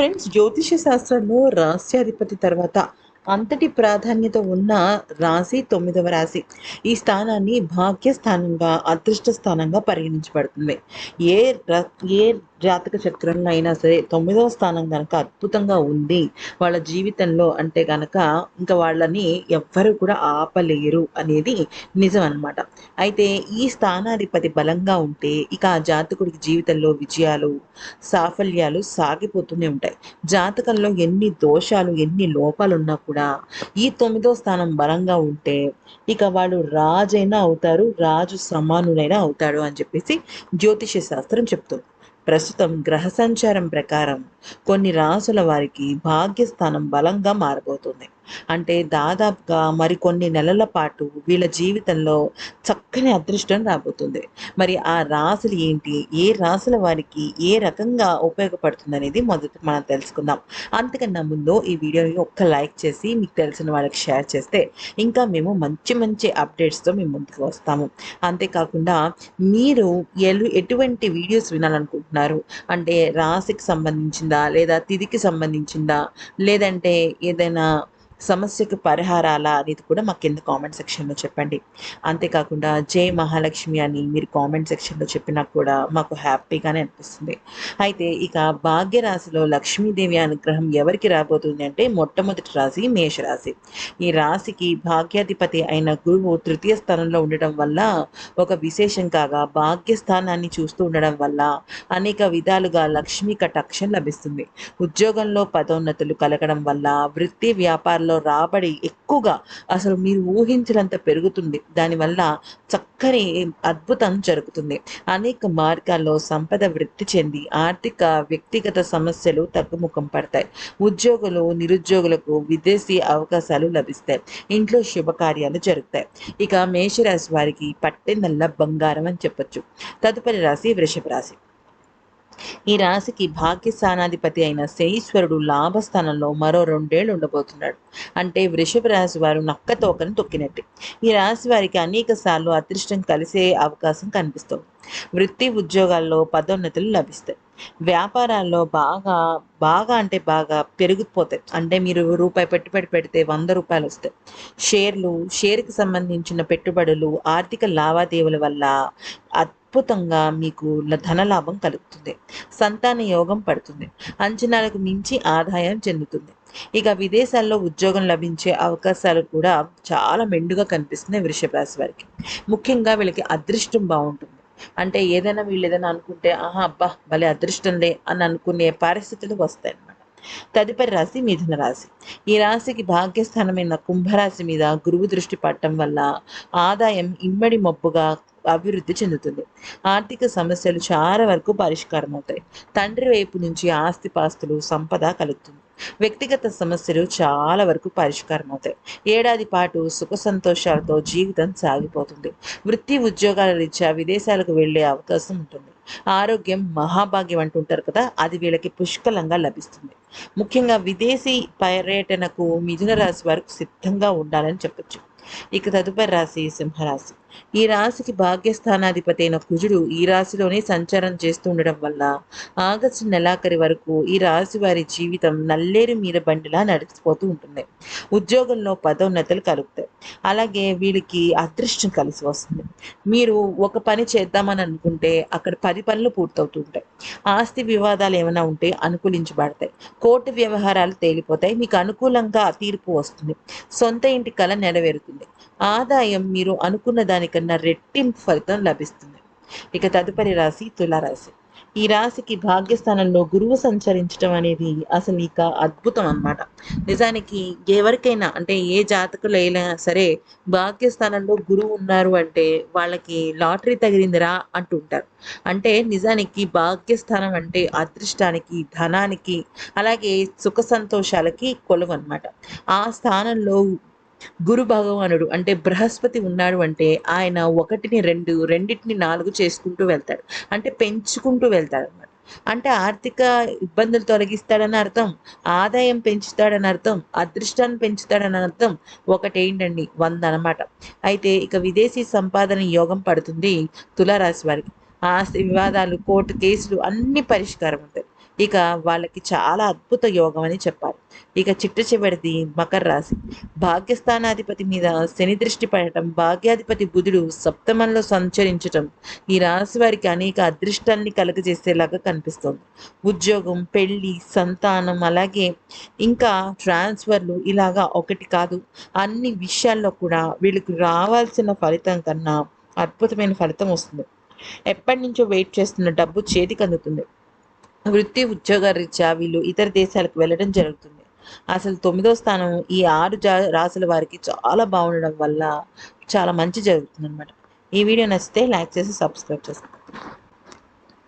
Friends జ్యోతిష శాస్త్రంలో రాస్యాధిపతి తర్వాత అంతటి ప్రాధాన్యత ఉన్న రాశి తొమ్మిదవ రాశి. ఈ స్థానాన్ని భాగ్యస్థానంగా అదృష్ట స్థానంగా పరిగణించబడుతుంది. ఏ ఏ జాతక చక్రంలో అయినా సరే తొమ్మిదవ స్థానం కనుక అద్భుతంగా ఉంది. వాళ్ళ జీవితంలో అంటే కనుక ఇంకా వాళ్ళని ఎవ్వరు కూడా ఆపలేరు అనేది నిజం అనమాట అయితే ఈ స్థానాధిపతి బలంగా ఉంటే ఇక ఆ జాతకుడికి జీవితంలో విజయాలు సాఫల్యాలు సాగిపోతూనే ఉంటాయి. జాతకంలో ఎన్ని దోషాలు ఎన్ని లోపాలు ఉన్నా కూడా ఈ తొమ్మిదో స్థానం బలంగా ఉంటే ఇక వాళ్ళు రాజైనా అవుతారు రాజు సమానులైనా అవుతాడు అని చెప్పేసి జ్యోతిష శాస్త్రం చెప్తుంది. ప్రస్తుతం గ్రహ సంచారం ప్రకారం కొన్ని రాసుల వారికి భాగ్యస్థానం బలంగా మారబోతుంది. అంటే దాదాపుగా మరికొన్ని నెలల పాటు వీళ్ళ జీవితంలో చక్కని అదృష్టం రాబోతుంది. మరి ఆ రాసులు ఏంటి? ఏ రాసుల వారికి ఏ రకంగా ఉపయోగపడుతుంది అనేది మొదట మనం తెలుసుకుందాం. అంతకన్నా ముందు ఈ వీడియోని ఒక్క లైక్ చేసి మీకు తెలిసిన వాళ్ళకి షేర్ చేస్తే ఇంకా మేము మంచి మంచి అప్డేట్స్తో మేము ముందుకు వస్తాము. అంతేకాకుండా మీరు ఎలు ఎటువంటి వీడియోస్ వినాలనుకుంటున్నారు? అంటే రాశికి సంబంధించిందా లేదా తిదికి సంబంధించిందా? లేదంటే ఏదైనా సమస్యకు పరిహారాల అనేది కూడా మాకు కింద కామెంట్ సెక్షన్లో చెప్పండి. అంతేకాకుండా జై మహాలక్ష్మి అని మీరు కామెంట్ సెక్షన్లో చెప్పినా కూడా మాకు హ్యాపీగానే అనిపిస్తుంది. అయితే ఇక భాగ్యరాశిలో లక్ష్మీదేవి అనుగ్రహం ఎవరికి రాబోతుంది అంటే మొట్టమొదటి రాశి మేషరాశి. ఈ రాశికి భాగ్యాధిపతి అయిన గురువు తృతీయ స్థానంలో ఉండటం వల్ల ఒక విశేషం కాగా భాగ్యస్థానాన్ని చూస్తూ ఉండడం వల్ల అనేక విధాలుగా లక్ష్మీ కటాక్షం లభిస్తుంది. ఉద్యోగంలో పదోన్నతులు కలగడం వల్ల వృత్తి వ్యాపారంలో రాబడి ఎక్కువగా అసలు మీరు ఊహించినంత పెరుగుతుంది. దానివల్ల చక్కని అద్భుతం జరుగుతుంది. అనేక మార్గాల్లో సంపద వృద్ధి చెంది ఆర్థిక వ్యక్తిగత సమస్యలు తగ్గుముఖం పడతాయి. ఉద్యోగులు నిరుద్యోగులకు విదేశీ అవకాశాలు లభిస్తాయి. ఇంట్లో శుభకార్యాలు జరుగుతాయి. ఇక మేషరాశి వారికి పట్టెనల్ల బంగారం అని చెప్పొచ్చు. తదుపరి రాశి వృషభ రాశి. ఈ రాశికి భాగ్యస్థానాధిపతి అయిన శనీశ్వరుడు లాభస్థానంలో మరో రెండేళ్ళు ఉండబోతున్నాడు. అంటే వృషభ రాశి వారు నక్క తోకను తొక్కినట్టు. ఈ రాశి వారికి అనేక సార్లు అదృష్టం కలిసే అవకాశం కనిపిస్తుంది. వృత్తి ఉద్యోగాల్లో పదోన్నతులు లభిస్తాయి. వ్యాపారాల్లో బాగా బాగా అంటే బాగా పెరిగిపోతాయి అంటే మీరు రూపాయి పెట్టుబడి పెడితే వంద రూపాయలు వస్తాయి షేర్లు షేర్కి సంబంధించిన పెట్టుబడులు ఆర్థిక లావాదేవీల వల్ల అద్భుతంగా మీకు ధనలాభం కలుగుతుంది. సంతాన యోగం పడుతుంది. అంచనాలకు మించి ఆదాయం చెందుతుంది. ఇక విదేశాల్లో ఉద్యోగం లభించే అవకాశాలు కూడా చాలా మెండుగా కనిపిస్తున్నాయి వృషభ రాశి వారికి. ముఖ్యంగా వీళ్ళకి అదృష్టం బాగుంటుంది. అంటే ఏదైనా వీళ్ళు ఏదైనా అనుకుంటే ఆహా అబ్బా భలే అదృష్టంలే అని అనుకునే పరిస్థితులు వస్తాయి అన్నమాట తదుపరి రాశి మిథున రాశి. ఈ రాశికి భాగ్యస్థానమైన కుంభరాశి మీద గురువు దృష్టి పడటం వల్ల ఆదాయం ఇమ్మడి మబ్బుగా అభివృద్ధి చెందుతుంది. ఆర్థిక సమస్యలు చాలా వరకు పరిష్కారం అవుతాయి తండ్రి వైపు నుంచి ఆస్తిపాస్తులు సంపద కలుగుతుంది. వ్యక్తిగత సమస్యలు చాలా వరకు పరిష్కారం అవుతాయి ఏడాది పాటు సుఖ సంతోషాలతో జీవితం సాగిపోతుంది. వృత్తి ఉద్యోగాల రీత్యా విదేశాలకు వెళ్ళే అవకాశం ఉంటుంది. ఆరోగ్యం మహాభాగ్యం అంటుంటారు కదా అది వీళ్ళకి పుష్కలంగా లభిస్తుంది. ముఖ్యంగా విదేశీ పర్యటనకు మిథున రాశి వారికి సిద్ధంగా ఉండాలని చెప్పొచ్చు. ఇక తదుపరి రాశి సింహరాశి. ఈ రాశికి భాగ్యస్థానాధిపతి అయిన కుజుడు ఈ రాశిలోనే సంచారం చేస్తూ ఉండడం వల్ల ఆగస్టు నెలాఖరి వరకు ఈ రాశి వారి జీవితం నల్లేరు మీద బండిలా నడిచిపోతూ ఉంటుంది. ఉద్యోగంలో పదోన్నతులు కలుగుతాయి. అలాగే వీళ్ళకి అదృష్టం కలిసి వస్తుంది. మీరు ఒక పని చేద్దామని అనుకుంటే అక్కడ పది పనులు పూర్తవుతూ ఉంటాయి. ఆస్తి వివాదాలు ఏమైనా ఉంటే అనుకూలించబడతాయి. కోర్టు వ్యవహారాలు తేలిపోతాయి. మీకు అనుకూలంగా తీర్పు వస్తుంది. సొంత ఇంటి కళ నెరవేరుతుంది. ఆదాయం మీరు అనుకున్న దానికన్నా రెట్టింపు ఫలితం లభిస్తుంది. ఇక తదుపరి రాశి తులారాశి. ఈ రాశికి భాగ్యస్థానంలో గురువు సంచరించడం అనేది అసలు ఇక అద్భుతం అన్నమాట. నిజానికి ఎవరికైనా అంటే ఏ జాతకులు అయినా సరే భాగ్యస్థానంలో గురువు ఉన్నారు అంటే వాళ్ళకి లాటరీ తగిలిందిరా అంటుంటారు అంటే నిజానికి భాగ్యస్థానం అంటే అదృష్టానికి ధనానికి అలాగే సుఖ సంతోషాలకి కొలువు అనమాట ఆ స్థానంలో గురు భగవానుడు అంటే బృహస్పతి ఉన్నాడు అంటే ఆయన ఒకటిని రెండు రెండింటిని నాలుగు చేసుకుంటూ వెళ్తాడు. అంటే పెంచుకుంటూ వెళ్తాడు అనమాట అంటే ఆర్థిక ఇబ్బందులు తొలగిస్తాడని అర్థం ఆదాయం పెంచుతాడని అర్థం అదృష్టాన్ని పెంచుతాడని అర్థం ఒకటేంటండి? వంద అనమాట అయితే ఇక విదేశీ సంపాదన యోగం పడుతుంది తులారాశి వారికి. ఆస్తి వివాదాలు కోర్టు కేసులు అన్ని పరిష్కారం ఉంటాయి ఇక వాళ్ళకి చాలా అద్భుత యోగం అని చెప్పాలి. ఇక చిట్ట చివరిది మకర రాశి. భాగ్యస్థానాధిపతి మీద శని దృష్టి పడటం భాగ్యాధిపతి బుధుడు సప్తమంలో సంచరించటం ఈ రాశి వారికి అనేక అదృష్టాన్ని కలుగజేసేలాగా కనిపిస్తుంది. ఉద్యోగం పెళ్ళి సంతానం అలాగే ఇంకా ట్రాన్స్ఫర్లు ఇలాగా ఒకటి కాదు అన్ని విషయాల్లో కూడా వీళ్ళకి రావాల్సిన ఫలితం కన్నా అద్భుతమైన ఫలితం వస్తుంది. ఎప్పటి నుంచో వెయిట్ చేస్తున్న డబ్బు చేతికి అందుతుంది. వృత్తి ఉద్యోగ రీత్యా వీళ్ళు ఇతర దేశాలకు వెళ్ళడం జరుగుతుంది. అసలు తొమ్మిదో స్థానం ఈ ఆరు జా రాసుల వారికి చాలా బాగుండడం వల్ల చాలా మంచి జరుగుతుంది అనమాట ఈ వీడియో నచ్చితే లైక్ చేసి సబ్స్క్రైబ్ చేసుకోండి.